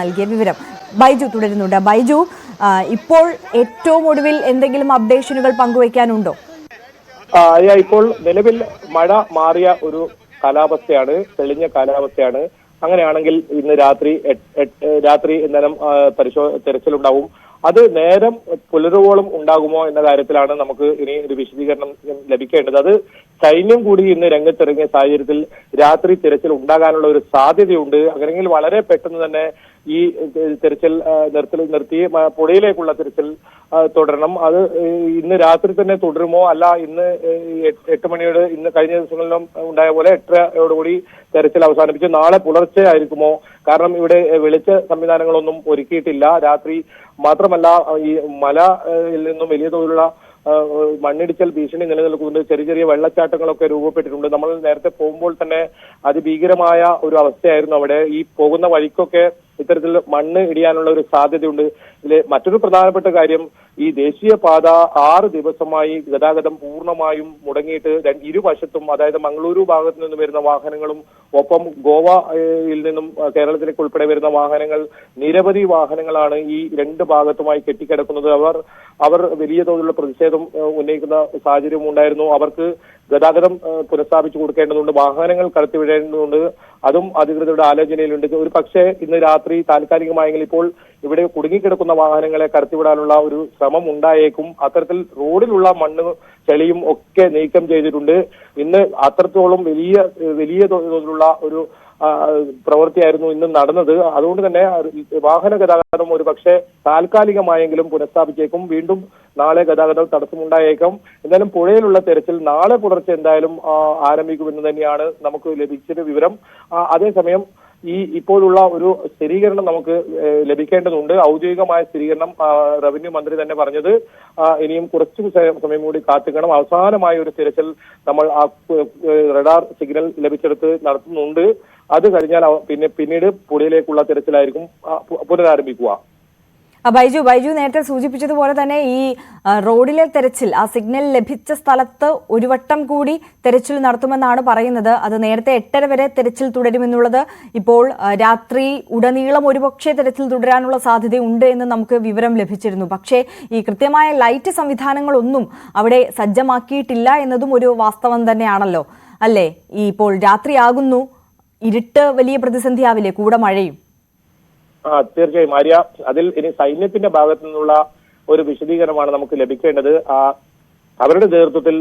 നൽകിയ വിവരം. ബൈജു തുടരുന്നുണ്ട്. ബൈജു ഇപ്പോൾ ഏറ്റവും ഒടുവിൽ എന്തെങ്കിലും അപ്ഡേഷനുകൾ പങ്കുവയ്ക്കാനുണ്ടോ? ഇപ്പോൾ നിലവിൽ മഴ മാറിയ ഒരു കാലാവസ്ഥയാണ് തെളിഞ്ഞ കാലാവസ്ഥയാണ്. അങ്ങനെയാണെങ്കിൽ ഇന്ന് രാത്രി രാത്രി ഇന്നലെ പരിശോ തെരച്ചിലുണ്ടാവും. അത് നേരം പുലരുവോളം ഉണ്ടാകുമോ എന്ന കാര്യത്തിലാണ് നമുക്ക് ഇനി ഒരു വിശദീകരണം ലഭിക്കേണ്ടത്. അത് സൈന്യം കൂടി ഇന്ന് രംഗത്തിറങ്ങിയ സാഹചര്യത്തിൽ രാത്രി തിരച്ചിൽ ഉണ്ടാകാനുള്ള ഒരു സാധ്യതയുണ്ട്. അങ്ങനെയെങ്കിൽ വളരെ പെട്ടെന്ന് തന്നെ ഈ തെരച്ചിൽ നിർത്തൽ നിർത്തി പുഴയിലേക്കുള്ള തെരച്ചിൽ തുടരണം. അത് ഇന്ന് രാത്രി തന്നെ തുടരുമോ? അല്ല ഇന്ന് എട്ട് മണിയോട് ഇന്ന് കഴിഞ്ഞ ദിവസങ്ങളിലും ഉണ്ടായ പോലെ എട്ടരയോടുകൂടി തെരച്ചിൽ അവസാനിപ്പിച്ച്. നാളെ പുലർച്ചെ ആയിരിക്കുമോ? കാരണം ഇവിടെ വെളിച്ച സംവിധാനങ്ങളൊന്നും ഒരുക്കിയിട്ടില്ല. രാത്രി മാത്രമല്ല ഈ മലയിൽ നിന്നും വലിയ തോതിലുള്ള മണ്ണിടിച്ചൽ ഭീഷണി നിലനിൽക്കുന്നുണ്ട്. ചെറിയ ചെറിയ വെള്ളച്ചാട്ടങ്ങളൊക്കെ രൂപപ്പെട്ടിട്ടുണ്ട്. നമ്മൾ നേരത്തെ പോകുമ്പോൾ തന്നെ അതിഭീകരമായ ഒരു അവസ്ഥയായിരുന്നു അവിടെ. ഈ പോകുന്ന വഴിക്കൊക്കെ ഇത്തരത്തിൽ മണ്ണ് ഇടിയാനുള്ള ഒരു സാധ്യതയുണ്ട്. ഇതിൽ മറ്റൊരു പ്രധാനപ്പെട്ട കാര്യം ഈ ദേശീയപാത ആറ് ദിവസമായി ഗതാഗതം പൂർണമായും മുടങ്ങിയിട്ട് ഇരുവശത്തും അതായത് മംഗളൂരു ഭാഗത്ത് നിന്ന് വരുന്ന വാഹനങ്ങളും ഒപ്പം ഗോവയിൽ നിന്നും കേരളത്തിലേക്ക് ഉൾപ്പെടെ വരുന്ന വാഹനങ്ങൾ നിരവധി വാഹനങ്ങളാണ് ഈ രണ്ട് ഭാഗത്തുമായി കെട്ടിക്കിടക്കുന്നത്. അവർ അവർ വലിയ തോതിലുള്ള പ്രതിഷേധം ഉന്നയിക്കുന്ന സാഹചര്യം ഉണ്ടായിരുന്നു അവർക്ക് ഗതാഗതം പുനഃസ്ഥാപിച്ചു കൊടുക്കേണ്ടതുണ്ട് വാഹനങ്ങൾ കടത്തിവിടേണ്ടതുണ്ട് അതും അധികൃതരുടെ ആലോചനയിലുണ്ട്. ഒരു പക്ഷേ ഇന്ന് രാത്രി താൽക്കാലികമായെങ്കിൽ ഇപ്പോൾ ഇവിടെ കുടുങ്ങിക്കിടക്കുന്ന വാഹനങ്ങളെ കടത്തിവിടാനുള്ള ഒരു ശ്രമം ഉണ്ടായേക്കും. അത്തരത്തിൽ റോഡിലുള്ള മണ്ണ് ചെളിയും ഒക്കെ നീക്കം ചെയ്തിട്ടുണ്ട്. ഇന്ന് അത്രത്തോളം വലിയ വലിയ തോതിലുള്ള ഒരു പ്രവൃത്തിയായിരുന്നു ഇന്ന് നടന്നത്. അതുകൊണ്ട് തന്നെ വാഹന ഗതാഗതം ഒരു പക്ഷേ താൽക്കാലികമായെങ്കിലും പുനഃസ്ഥാപിച്ചേക്കും. വീണ്ടും നാളെ ഗതാഗത തടസ്സമുണ്ടായേക്കാം. എന്തായാലും പുഴയിലുള്ള തെരച്ചിൽ നാളെ പുലർച്ചെ എന്തായാലും ആരംഭിക്കുമെന്ന് തന്നെയാണ് നമുക്ക് ലഭിച്ചൊരു വിവരം. അതേസമയം ഈ ഇപ്പോഴുള്ള ഒരു സ്ഥിരീകരണം നമുക്ക് ലഭിക്കേണ്ടതുണ്ട്. ഔദ്യോഗികമായ സ്ഥിരീകരണം റവന്യൂ മന്ത്രി തന്നെ പറഞ്ഞത്. ഇനിയും കുറച്ച് സമയം കൂടി കാത്തിക്കണം. അവസാനമായ ഒരു തിരച്ചിൽ നമ്മൾ ആ റഡാർ സിഗ്നൽ ലഭിച്ചെടുത്ത് നടത്തുന്നുണ്ട്. അത് കഴിഞ്ഞാൽ പിന്നെ പിന്നീട് പുഴയിലേക്കുള്ള തിരച്ചിലായിരിക്കും പുനരാരംഭിക്കുക. ബൈജു ബൈജു നേരത്തെ സൂചിപ്പിച്ചതുപോലെ തന്നെ ഈ റോഡിലെ തെരച്ചിൽ ആ സിഗ്നൽ ലഭിച്ച സ്ഥലത്ത് ഒരു വട്ടം കൂടി തെരച്ചിൽ നടത്തുമെന്നാണ് പറയുന്നത്. അത് നേരത്തെ എട്ടര വരെ തെരച്ചിൽ തുടരുമെന്നുള്ളത് ഇപ്പോൾ രാത്രി ഉടനീളം ഒരുപക്ഷെ തെരച്ചിൽ തുടരാനുള്ള സാധ്യതയുണ്ട് എന്ന് നമുക്ക് വിവരം ലഭിച്ചിരുന്നു. പക്ഷേ ഈ കൃത്യമായ ലൈറ്റ് സംവിധാനങ്ങളൊന്നും അവിടെ സജ്ജമാക്കിയിട്ടില്ല എന്നതും ഒരു വാസ്തവം തന്നെയാണല്ലോ. അല്ലേ? ഈ ഇപ്പോൾ രാത്രിയാകുന്നു ഇരുട്ട് വലിയ പ്രതിസന്ധിയാവില്ലേ? കൂടെ മഴയും. ആ തീർച്ചയായും. ആര്യ അതിൽ ഇനി സൈന്യത്തിന്റെ ഭാഗത്തു നിന്നുള്ള ഒരു വിശദീകരണമാണ് നമുക്ക് ലഭിക്കേണ്ടത്. ആ അവരുടെ നേതൃത്വത്തിൽ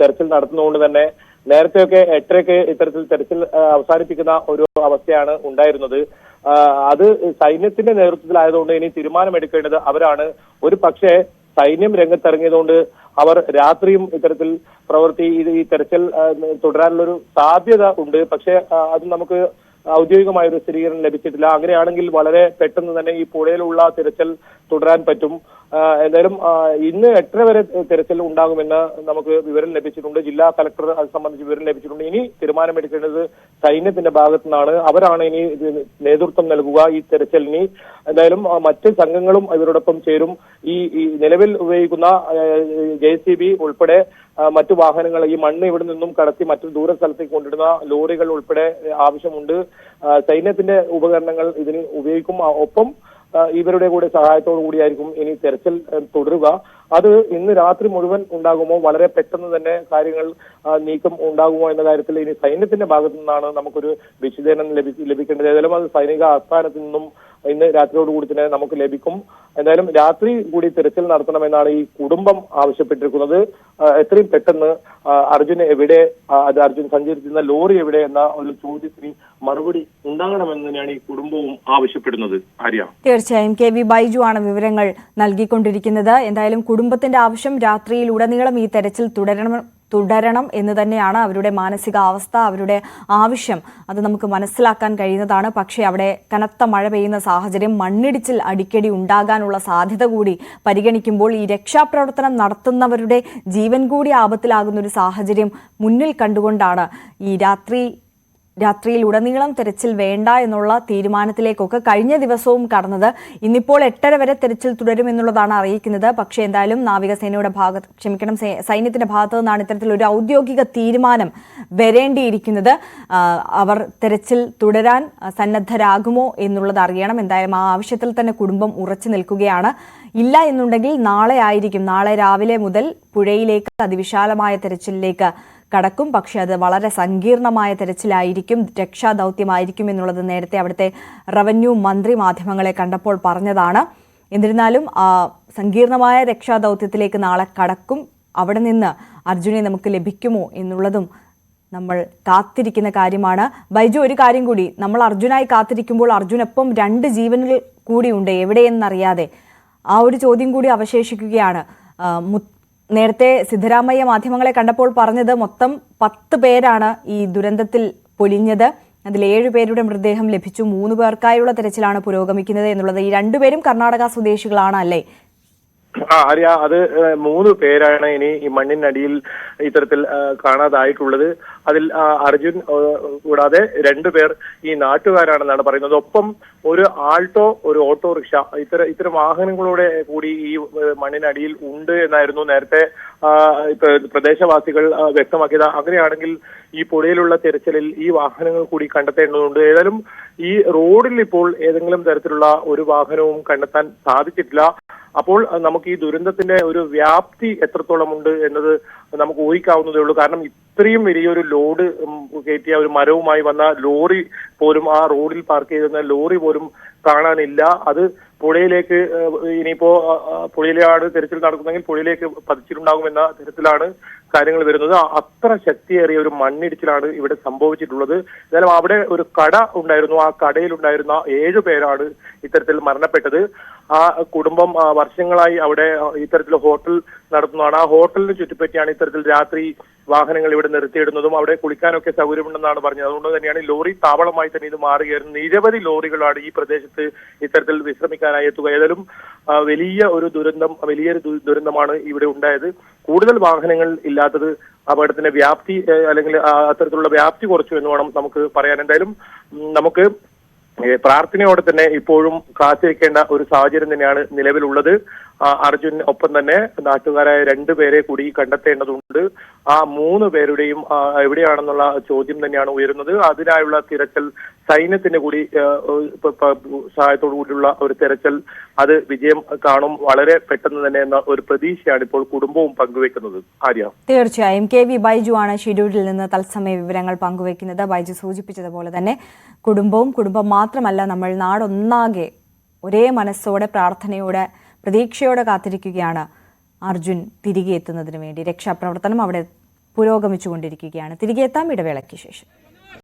തെരച്ചിൽ നടത്തുന്നതുകൊണ്ട് തന്നെ നേരത്തെയൊക്കെ എട്ടരയ്ക്ക് ഇത്തരത്തിൽ തെരച്ചിൽ അവസാനിപ്പിക്കുന്ന ഒരു അവസ്ഥയാണ് ഉണ്ടായിരുന്നത്. അത് സൈന്യത്തിന്റെ നേതൃത്വത്തിലായതുകൊണ്ട് ഇനി തീരുമാനമെടുക്കേണ്ടത് അവരാണ്. ഒരു പക്ഷേ സൈന്യം രംഗത്തിറങ്ങിയതുകൊണ്ട് അവർ രാത്രിയും ഇത്തരത്തിൽ പ്രവൃത്തി ഈ തെരച്ചിൽ തുടരാനുള്ള തുടരാനുള്ളൊരു സാധ്യത ഉണ്ട്. പക്ഷേ അത് നമുക്ക് ഔദ്യോഗികമായ ഒരു സ്ഥിരീകരണം ലഭിച്ചിട്ടില്ല. അങ്ങനെയാണെങ്കിൽ വളരെ പെട്ടെന്ന് തന്നെ ഈ പുഴയിലുള്ള തിരച്ചിൽ തുടരാൻ പറ്റും. എന്തായാലും ഇന്ന് എട്ടര വരെ തിരച്ചിൽ ഉണ്ടാകുമെന്ന് നമുക്ക് വിവരം ലഭിച്ചിട്ടുണ്ട്. ജില്ലാ കലക്ടർ അത് സംബന്ധിച്ച് വിവരം ലഭിച്ചിട്ടുണ്ട്. ഇനി തീരുമാനമെടുക്കേണ്ടത് സൈന്യത്തിന്റെ ഭാഗത്തു നിന്നാണ് അവരാണ് ഇനി നേതൃത്വം നൽകുക ഈ തെരച്ചിലിന്. എന്തായാലും മറ്റ് സംഘങ്ങളും ഇവരോടൊപ്പം ചേരും. ഈ നിലവിൽ ഉപയോഗിക്കുന്ന ജെ ഉൾപ്പെടെ മറ്റു വാഹനങ്ങൾ ഈ മണ്ണ് ഇവിടെ നിന്നും കടത്തി മറ്റു ദൂര സ്ഥലത്തേക്ക് കൊണ്ടിടുന്ന ലോറികൾ ഉൾപ്പെടെ ആവശ്യമുണ്ട്. സൈന്യത്തിന്റെ ഉപകരണങ്ങൾ ഇതിന് ഉപയോഗിക്കും. ഒപ്പം ഇവരുടെ കൂടെ സഹായത്തോടു കൂടിയായിരിക്കും ഇനി തെരച്ചിൽ തുടരുക. അത് ഇന്ന് രാത്രി മുഴുവൻ ഉണ്ടാകുമോ? വളരെ പെട്ടെന്ന് തന്നെ കാര്യങ്ങൾ നീക്കം ഉണ്ടാകുമോ എന്ന കാര്യത്തിൽ ഇനി സൈന്യത്തിന്റെ ഭാഗത്തു നിന്നാണ് നമുക്കൊരു വിശദീകരണം ലഭി- ലഭിക്കേണ്ടത്. ഏതായാലും അത് സൈനിക ആസ്ഥാനത്തു നിന്നും ഇന്ന് രാത്രിയോടുകൂടി തന്നെ നമുക്ക് ലഭിക്കും. എന്തായാലും രാത്രി കൂടി തിരച്ചിൽ നടത്തണമെന്നാണ് ഈ കുടുംബം ആവശ്യപ്പെട്ടിരിക്കുന്നത്. എത്രയും പെട്ടെന്ന് അർജുൻ എവിടെ അത് അർജുൻ സഞ്ചരിച്ചിരുന്ന ലോറി എവിടെ എന്ന ഒരു ചോദ്യത്തിന് മറുപടി ഉണ്ടാകണമെന്ന് തന്നെയാണ് ഈ കുടുംബവും ആവശ്യപ്പെടുന്നത്. ആര്യ? തീർച്ചയായും. കെ വി ബൈജു ആണ് വിവരങ്ങൾ നൽകിക്കൊണ്ടിരിക്കുന്നത്. എന്തായാലും കുടുംബത്തിന്റെ ആവശ്യം രാത്രിയിൽ ഉടനീളം ഈ തെരച്ചിൽ തുടരണം തുടരണം എന്ന് തന്നെയാണ് അവരുടെ മാനസികാവസ്ഥ അവരുടെ ആവശ്യം. അത് നമുക്ക് മനസ്സിലാക്കാൻ കഴിയുന്നതാണ്. പക്ഷേ അവിടെ കനത്ത മഴ പെയ്യുന്ന സാഹചര്യം മണ്ണിടിച്ചിൽ അടിക്കടി ഉണ്ടാകാനുള്ള സാധ്യത കൂടി പരിഗണിക്കുമ്പോൾ ഈ രക്ഷാപ്രവർത്തനം നടത്തുന്നവരുടെ ജീവൻ കൂടി ആപത്തിലാകുന്ന ഒരു സാഹചര്യം മുന്നിൽ കണ്ടുകൊണ്ടാണ് ഈ രാത്രി രാത്രിയിൽ ഉടനീളം തെരച്ചിൽ വേണ്ട എന്നുള്ള തീരുമാനത്തിലേക്കൊക്കെ കഴിഞ്ഞ ദിവസവും കടന്നത് ഇന്നിപ്പോൾ എട്ടര വരെ തെരച്ചിൽ തുടരുമെന്നുള്ളതാണ് അറിയിക്കുന്നത്. പക്ഷേ എന്തായാലും നാവികസേനയുടെ ഭാഗത്ത് ക്ഷമിക്കണം സൈന്യത്തിന്റെ ഭാഗത്തു നിന്നാണ് ഇത്തരത്തിൽ ഒരു ഔദ്യോഗിക തീരുമാനം വരേണ്ടിയിരിക്കുന്നത്. അവർ തെരച്ചിൽ തുടരാൻ സന്നദ്ധരാകുമോ എന്നുള്ളത് അറിയണം. എന്തായാലും ആ ആവശ്യത്തിൽ തന്നെ കുടുംബം ഉറച്ചു നിൽക്കുകയാണ്. ഇല്ല എന്നുണ്ടെങ്കിൽ നാളെ ആയിരിക്കും. നാളെ രാവിലെ മുതൽ പുഴയിലേക്ക് അതിവിശാലമായ തെരച്ചിലിലേക്ക് കടക്കും. പക്ഷെ അത് വളരെ സങ്കീർണമായ തെരച്ചിലായിരിക്കും രക്ഷാദൗത്യമായിരിക്കും എന്നുള്ളത് നേരത്തെ അവിടുത്തെ റവന്യൂ മന്ത്രി മാധ്യമങ്ങളെ കണ്ടപ്പോൾ പറഞ്ഞതാണ്. എന്നിരുന്നാലും ആ സങ്കീർണമായ രക്ഷാദൗത്യത്തിലേക്ക് നാളെ കടക്കും. അവിടെ നിന്ന് അർജുനെ നമുക്ക് ലഭിക്കുമോ എന്നുള്ളതും നമ്മൾ കാത്തിരിക്കുന്ന കാര്യമാണ്. ബൈജു ഒരു കാര്യം കൂടി. നമ്മൾ അർജുനായി കാത്തിരിക്കുമ്പോൾ അർജുനൊപ്പം രണ്ട് ജീവനുകൾ കൂടിയുണ്ട് എവിടെയെന്നറിയാതെ ആ ഒരു ചോദ്യം കൂടി അവശേഷിക്കുകയാണ്. ആ, മു- നേരത്തെ സിദ്ധരാമയ്യ മാധ്യമങ്ങളെ കണ്ടപ്പോൾ പറഞ്ഞത് മൊത്തം പത്ത് പേരാണ് ഈ ദുരന്തത്തിൽ പൊലിഞ്ഞത്. അതിൽ ഏഴ് പേരുടെ മൃതദേഹം ലഭിച്ചു. മൂന്ന് പേർക്കായുള്ള തെരച്ചിലാണ് പുരോഗമിക്കുന്നത് എന്നുള്ളത്. ഈ രണ്ടുപേരും കർണാടക സ്വദേശികളാണ് അല്ലേ? ആ അറിയാ. അത് മൂന്ന് പേരാണ് ഇനി ഈ മണ്ണിനടിയിൽ ഇത്തരത്തിൽ കാണാതായിട്ടുള്ളത്. അതിൽ അർജുൻ കൂടാതെ രണ്ടുപേർ ഈ നാട്ടുകാരാണെന്നാണ് പറയുന്നത്. ഒപ്പം ഒരു ആൾട്ടോ ഒരു ഓട്ടോറിക്ഷ ഇത്തരം ഇത്തരം വാഹനങ്ങളോടെ കൂടി ഈ മണ്ണിനടിയിൽ ഉണ്ട് എന്നായിരുന്നു നേരത്തെ പ്രദേശവാസികൾ വ്യക്തമാക്കിയത്. അങ്ങനെയാണെങ്കിൽ ഈ പുഴയിലുള്ള തിരച്ചിലിൽ ഈ വാഹനങ്ങൾ കൂടി കണ്ടെത്തേണ്ടതുണ്ട്. ഏതായാലും ഈ റോഡിൽ ഇപ്പോൾ ഏതെങ്കിലും തരത്തിലുള്ള ഒരു വാഹനവും കണ്ടെത്താൻ സാധിച്ചിട്ടില്ല. അപ്പോൾ നമുക്ക് ഈ ദുരന്തത്തിന്റെ ഒരു വ്യാപ്തി എത്രത്തോളം ഉണ്ട് എന്നത് നമുക്ക് ഊഹിക്കാവുന്നതേ ഉള്ളൂ. കാരണം ഇത്രയും വലിയൊരു ലോഡ് കയറ്റിയ ഒരു മരവുമായി വന്ന ലോറി പോലും ആ റോഡിൽ പാർക്ക് ചെയ്തിരുന്ന ലോറി പോലും കാണാനില്ല. അത് പുഴയിലേക്ക് ഇനിയിപ്പോ പുഴയിലാണ് തെരച്ചിൽ നടക്കുന്നെങ്കിൽ പുഴയിലേക്ക് പതിച്ചിട്ടുണ്ടാകുമെന്ന തരത്തിലാണ് കാര്യങ്ങൾ വരുന്നത്. അത്ര ശക്തിയേറിയ ഒരു മണ്ണിടിച്ചിലാണ് ഇവിടെ സംഭവിച്ചിട്ടുള്ളത്. എന്നാലും അവിടെ ഒരു കട ഉണ്ടായിരുന്നു. ആ കടയിൽ ഉണ്ടായിരുന്ന ഏഴു പേരാണ് ഇത്തരത്തിൽ മരണപ്പെട്ടത്. ആ കുടുംബം വർഷങ്ങളായി അവിടെ ഇത്തരത്തിൽ ഹോട്ടൽ നടത്തുന്നതാണ്. ആ ഹോട്ടലിന് ചുറ്റിപ്പറ്റിയാണ് ഇത്തരത്തിൽ രാത്രി വാഹനങ്ങൾ ഇവിടെ നിർത്തിയിടുന്നതും അവിടെ കുളിക്കാനൊക്കെ സൗകര്യമുണ്ടെന്നാണ് പറഞ്ഞത്. അതുകൊണ്ട് തന്നെയാണ് ലോറി താവളമായി തന്നെ ഇത് മാറുകയായിരുന്നു. നിരവധി ലോറികളാണ് ഈ പ്രദേശത്ത് ഇത്തരത്തിൽ വിശ്രമിക്കാനായി എത്തുക. ഏതായാലും വലിയ ഒരു ദുരന്തം വലിയൊരു ദുരന്തമാണ് ഇവിടെ ഉണ്ടായത്. കൂടുതൽ വാഹനങ്ങൾ ഇല്ലാത്തത് അപകടത്തിന്റെ വ്യാപ്തി അല്ലെങ്കിൽ അത്തരത്തിലുള്ള വ്യാപ്തി കുറച്ചു എന്ന് വേണം നമുക്ക് പറയാൻ. എന്തായാലും നമുക്ക് പ്രാർത്ഥനയോടെ തന്നെ ഇപ്പോഴും കാത്തിരിക്കേണ്ട ഒരു സാഹചര്യം തന്നെയാണ് നിലവിലുള്ളത്. അർജുൻ ഒപ്പം തന്നെ നാട്ടുകാരായ രണ്ടുപേരെ കൂടി കണ്ടെത്തേണ്ടതുണ്ട്. ആ മൂന്ന് പേരുടെയും എവിടെയാണെന്നുള്ള ചോദ്യം തന്നെയാണ് ഉയരുന്നത്. അതിനായുള്ള തിരച്ചിൽ സൈന്യത്തിന്റെ കൂടി സഹായത്തോടു കൂടിയുള്ള ഒരു തിരച്ചൽ അത് വിജയം കാണും. വളരെ പെട്ടെന്ന് തന്നെ എന്ന ഒരു പ്രതീക്ഷയാണ് ഇപ്പോൾ കുടുംബവും പങ്കുവെക്കുന്നത്. ആര്യ. തീർച്ചയായും. കെ വി ബൈജു ആണ് ഷെഡ്യൂളിൽ നിന്ന് തത്സമയ വിവരങ്ങൾ പങ്കുവെക്കുന്നത്. ബൈജു സൂചിപ്പിച്ചതുപോലെ തന്നെ കുടുംബവും കുടുംബം മാത്രമല്ല നമ്മൾ നാടൊന്നാകെ ഒരേ മനസ്സോടെ പ്രാർത്ഥനയോടെ പ്രതീക്ഷയോടെ കാത്തിരിക്കുകയാണ് അർജുൻ തിരികെ എത്തുന്നതിന് വേണ്ടി. രക്ഷാപ്രവർത്തനം അവിടെ പുരോഗമിച്ചുകൊണ്ടിരിക്കുകയാണ്. തിരികെ എത്താം ഇടവേളയ്ക്ക് ശേഷം.